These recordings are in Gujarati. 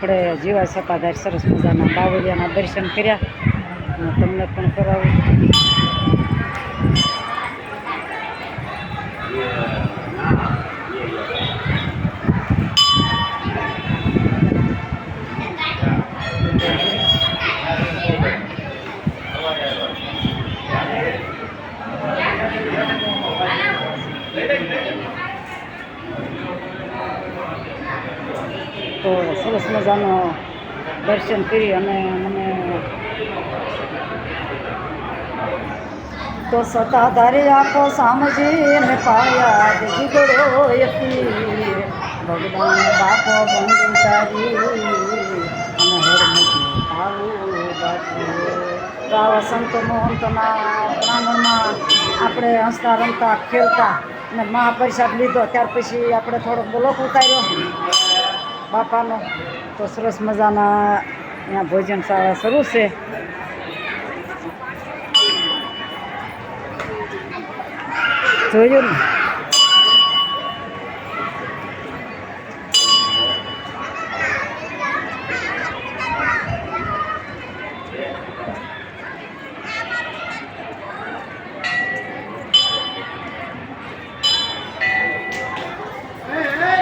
આપણે જીવા સપાધાર સરસ મજાના બાવળિયાના દર્શન કર્યા. તમને પણ કરાવું. તો સરસ મજાનો દર્શન કરી અને મને તો સતાધારે આખો સામજી ને પાયા દીકરો યતી ભગવાન બાપો બંધ તારી અને હરમતી આવું બાપુ. આવા સંતો મોહંતના પ્રાંગણમાં આપણે હસતા રમતા, ખેલતા અને મહાપ્રસાદ લીધો. ત્યાર પછી આપણે થોડોક બ્લોક ઉતાર્યો. બાપાનો. તો સરસ મજાના અહીંયા ભોજનશાળા શરૂ છે. જોયું ને.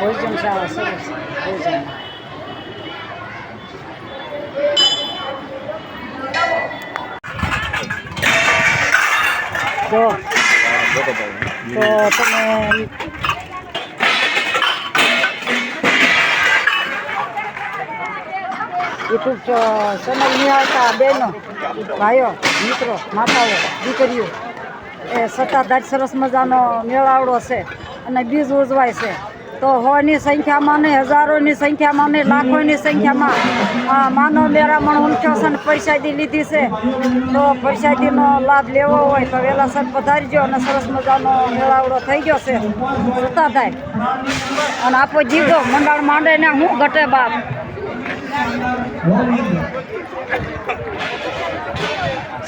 ભોજનશાળા શરૂ સરસ ભોજન. જો, તો તમે યુટ્યુબ ચેનલ નિહાળતા બહેનો ભાઈઓ, મિત્રો, માતાઓ, દીકરીઓ, એ સત્તાધાર સરસ મજાનો મેળાવડો છે અને બીજ ઉજવાય છે. તો હોની સંખ્યામાં ને હજારોની સંખ્યામાં ને લાખોની સંખ્યામાં. માનવ મેળામણ ઉમટ્યો પૈસા અને લીધી છે. તો પ્રસાદીનો લાભ લેવો હોય તો વેલાસર પધારજો અને સરસ મજાનો મેળાવડો થઈ ગયો છે. સત્તાધાર અને આપો જીવજો મંડાણ માંડે ને હું ઘટે બાપ.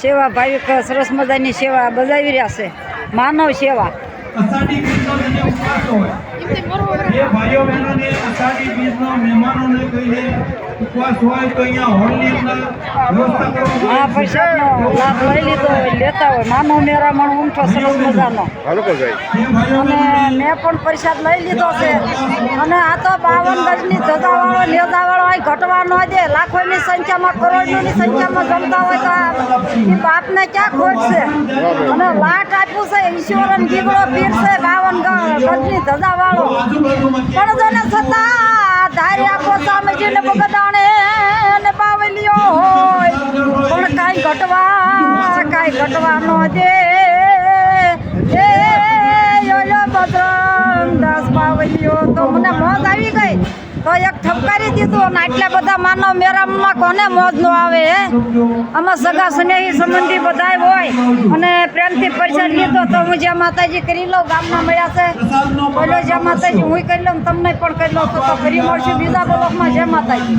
સેવા ભાવિક સરસ મજાની સેવા બજાવી રહ્યા છે. માનવ સેવા. એ ભાઈઓ બહેનોને અષાઢી બીજનો મહેમાનોને કહીને ઉપવાસ હોય તો અહીંયા હોલની અંદર વ્યવસ્થા કરવામાં આ પ્રસાદનો લાભ લઈ લીધો લેતા હોય. માનવ મેળામણ ઊંઠો સરસ મજાનો. અને મેં પણ પ્રસાદ લઈ લીધો છે. અને આ તો બાવન ગજની ધજાવાળો નેજાવાળો હોય ઘટવા ન દે. લાખોની સંખ્યામાં કરોડોની સંખ્યામાં જમતા હોય તો એ બાપને ક્યાં ખોટ છે? અને લાટ આપ્યું છે ઈશ્વરન ગીગડો પીર છે બાવન ગજની ધજાવાળો પણ સતા છતાં ધારી આપો સામેજીને બગદાણે ને બાવલીઓ હોય પણ કાંઈ ઘટવા કાંઈ ઘટવા ન દે એ યોયો બજરંગ દાસ બાવલીઓ તો મને મોજ આવી ગઈ તો એક ઠપકારી દીધું અને આટલા બધા માનવ મેરામમાં કોને મોજ નો આવે, હે? આમાં સગા સ્નેહી સંબંધી બધાય હોય અને પ્રેમથી પરિચય લીધો તો હું જ્યાં માતાજી કરી લઉં ગામમાં મળ્યા છે. બોલો જ્યાં માતાજી હું કરી લઉં તમને પણ કરી લઉં, તો ફરી મળશું બીજા બ્લોકમાં. જ્યાં માતાજી.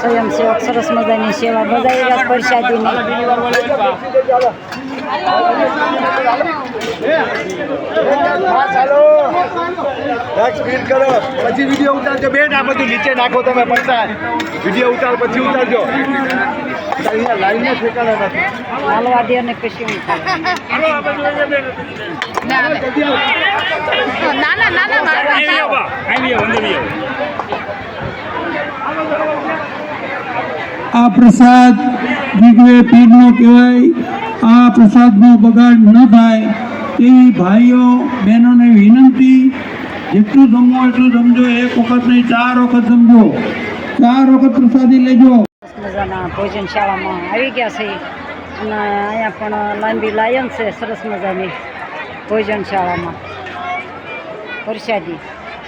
સ્વયંસેવક સરસ મજાની સેવા બધા પરસાદીની. સ્પીડ કરો. પછી વીડિયો ઉતારજો. બેન આ બધું નીચે નાખો તમે પૈસા. વીડિયો ઉતાર પછી ઉતારજો. અહીંયા લાઈન ઠેકાણા નથી. હાલવા દે અને પછી. આ પ્રસાદ દિગ્વે પીરનો કહેવાય. આ પ્રસાદનો બગાડ ન થાય. તેવી ભાઈઓ બહેનોને વિનંતી જેટલું જમવો એટલું જમજો એક વખત નહીં ચાર વખત જમજો. ચાર વખત પ્રસાદી લેજો. સરસ ભોજન શાળામાં આવી ગયા છે. અને અહીંયા પણ લાંબી લાયન છે સરસ મજાની ભોજન શાળામાં. પ્રસાદી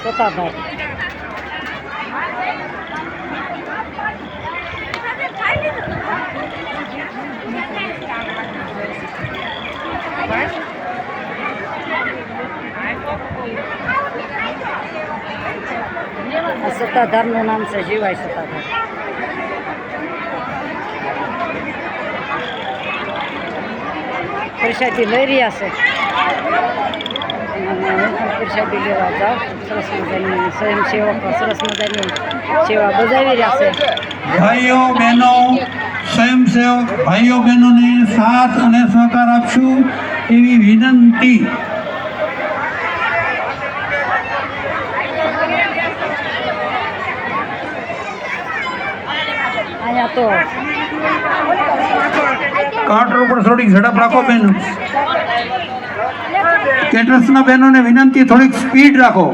સોતાભાઈ. આ સત્તાધારનું નામ છે, જીવાય સત્તાધાર. પ્રસાદી લઈ રહ્યા છે. અને હું પણ લેવા જાઓ સરસ મજાની સ્વયંસેવકો, સરસ મજાની સેવા બજાવી રહ્યા છે. ભાઈઓ, બહેનો, સ્વયંસેવક, ભાઈઓ, બહેનોને સાથ અને સહકાર આપશું એવી વિનંતી અહીંયા તો કાઉન્ટર ઉપર થોડીક ઝડપ રાખો બેન. કેટરસના બહેનોને વિનંતી, થોડીક સ્પીડ રાખો.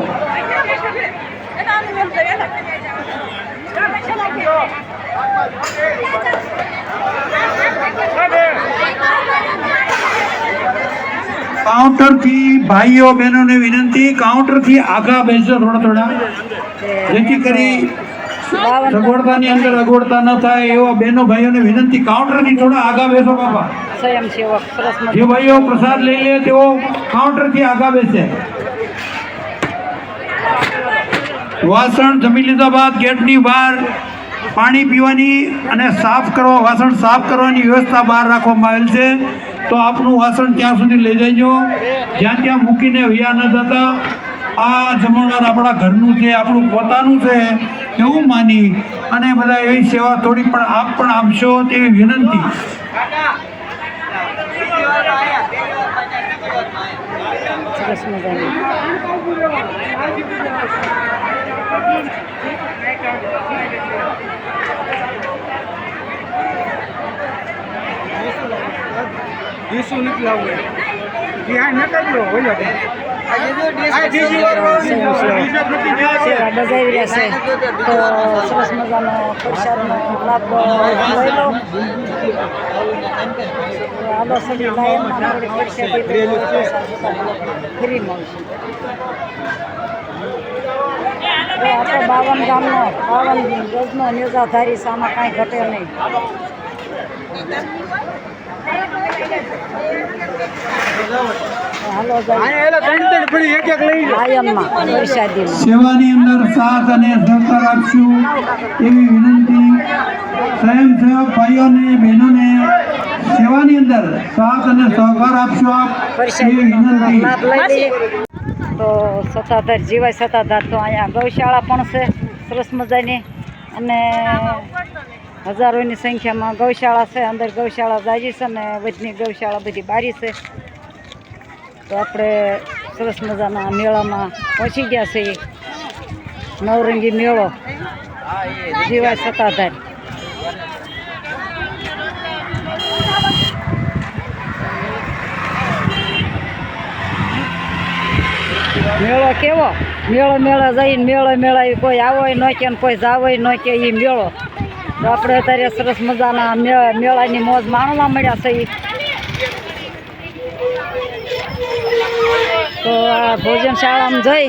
કાઉન્ટરથી ભાઈઓ બહેનોને વિનંતી કાઉન્ટરથી આગા બેસો થોડા થોડા. જેથી કરી સગવડતાની અંદર અગવડતા ન થાય એવા બહેનો ભાઈઓને વિનંતી. કાઉન્ટરથી થોડા આગા બેસો બાપા. સ્વયંસેવક જે ભાઈઓ પ્રસાદ લઈ લે તેઓ કાઉન્ટરથી આગા બેસે. વાસણ જમી લીધા બાદ ગેટની બહાર પાણી પીવાની અને સાફ કરવા વાસણ સાફ કરવાની વ્યવસ્થા બહાર રાખવામાં આવેલ છે. તો આપનું વાસણ ત્યાં સુધી લઈ જજો જ્યાં ત્યાં મૂકીને વ્યા ન થતા આ જમણવાર આપણા ઘરનું છે આપણું પોતાનું છે. એવું માની અને બધા એવી સેવા થોડી પણ આપ પણ આપશો તેવી વિનંતી. સરસ મજાની રહ્યા છે. તો સરસ મજાનો પ્રસાદનો લાભ લઈ લો. લાયનમાં ફ્રી મળશે. તો બાવન ગામનો બાવન ગજનો ન્યૂઝાધારી સામા કાંઈ ઘટે નહીં હાલો જાય લાયનમાં પ્રસાદીમાં સેવાની અંદર સાથ અને સહકાર આપશું એવી વિનંતી. સ્વયંસેવક ભાઈઓને બહેનોને સેવાની અંદર સાથ અને સહકાર આપશો આપ. એવી વિનંતી. તો સત્તાધાર જીવાય સત્તાધાર તો અહીંયા ગૌશાળા પણ છે. સરસ મજાની. અને હજારોની સંખ્યામાં ગૌશાળા છે, અંદર ગૌશાળા જાજી છે અને વધની ગૌશાળા બધી બારી છે. તો આપણે સરસ મજાના મેળામાં પહોંચી ગયા છીએ. નવરંગી મેળો. જીવા સત્તાધાર. મેળો કેવો? મેળો મેળો જઈને મેળો, મેળા કોઈ આવો ન કે ને કોઈ જાવો ન કે એ મેળો. આપણે અત્યારે સરસ મજાના મેળાની મોજ માણવા મળ્યા છે. તો આ ભોજન શાળામાં જઈ.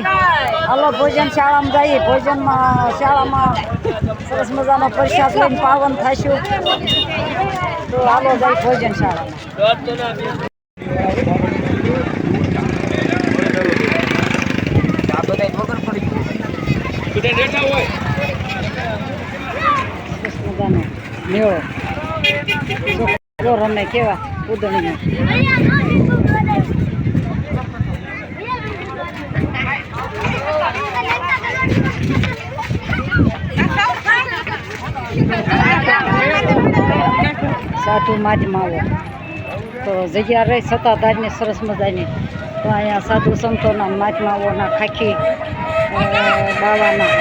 હલો, ભોજન શાળામાં જઈએ ભોજનમાં શાળામાં સરસ મજાનો પ્રસાદ લઈને પાવન થશું તો હાલો, જઈ ભોજન શાળામાં સરસ મજાનો મેળો રમે કેવા ઉદણી સાધુ માજમાં આવો તો જગ્યા રહી સત્તાધારની સરસ મજાની. તો અહીંયા સાધુ સંતોના માજમાઓના ખાખી બાવાના.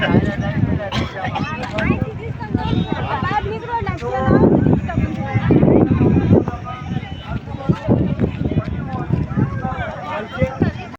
Yeah.